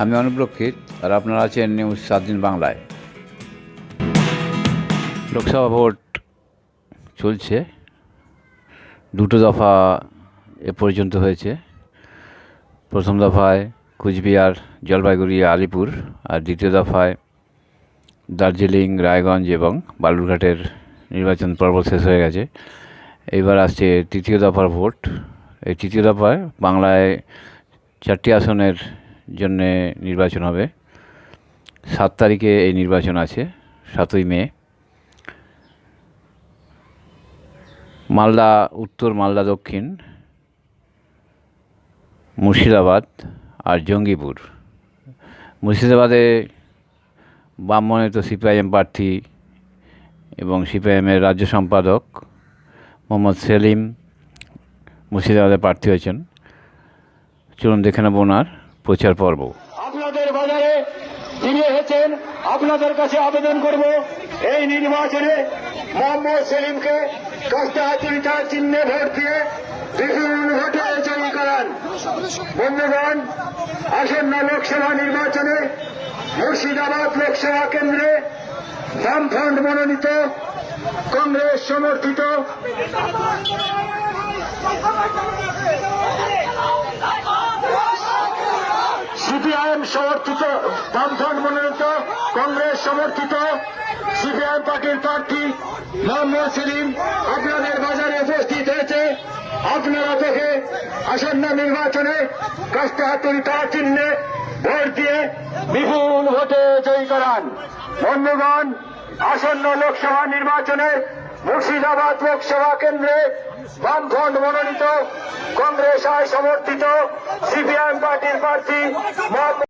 আমি অনুপ্রক্ষিত আর আপনারা আছেন নিউজ সাত দিন বাংলায়। লোকসভা ভোট চলছে। দুটো দফা এ পর্যন্ত হয়েছে। প্রথম দফায় কুচবিহার, জলপাইগুড়ি, আলিপুর, আর দ্বিতীয় দফায় দার্জিলিং, রায়গঞ্জ এবং বালুরঘাটের নির্বাচন পর্ব শেষ হয়ে গেছে। এইবার আসছে তৃতীয় দফার ভোট। এই তৃতীয় দফায় বাংলায় চারটি আসনের জন্যে নির্বাচন হবে। সাত তারিখে এই নির্বাচন আছে, সাতই মে। মালদা, উত্তর মালদা, দক্ষিণ। মুর্শিদাবাদ আর জঙ্গিপুর। মুর্শিদাবাদে বাম মনোনীত সিপিআইএম প্রার্থী এবং সিপিআইএমের রাজ্য সম্পাদক মোহাম্মদ সেলিম মুর্শিদাবাদে প্রার্থী হয়েছেন। চলুন দেখে নেব ওনার। প্রচার পর্ব। আপনাদের বাজারে তিনি এসেছেন, আপনাদের কাছে আবেদন করব এই নির্বাচনে মোহাম্মদ সেলিমকে দশটা হাতুড়িটার চিহ্নে ভোট দিয়ে বিপুল ভোটে জয়ী করান। বন্ধুগণ, আসন্ন লোকসভা নির্বাচনে মুর্শিদাবাদ লোকসভা কেন্দ্রে বামফ্রন্ট মনোনীত কংগ্রেস সমর্থিত সিপিআইএম সমর্থিত বামফ্রন্ট মনোনীত কংগ্রেস সমর্থিত, সিপিআইএম পার্টির প্রার্থী মোহাম্মদ সেলিম আপনাদের বাজারে উপস্থিত হয়েছে। আপনারা থেকে আসন্ন নির্বাচনে কষ্ট হাতুড়ি তার চিহ্নে ভোট দিয়ে বিপুল ভোটে জয়ী করান। বন্ধুগণ, আসন্ন লোকসভা নির্বাচনে মুর্শিদাবাদ লোকসভা কেন্দ্রে বামফ্রন্ট মনোনীত কংগ্রেস আয় সমর্থিত সিপিআইএম পার্টির প্রার্থী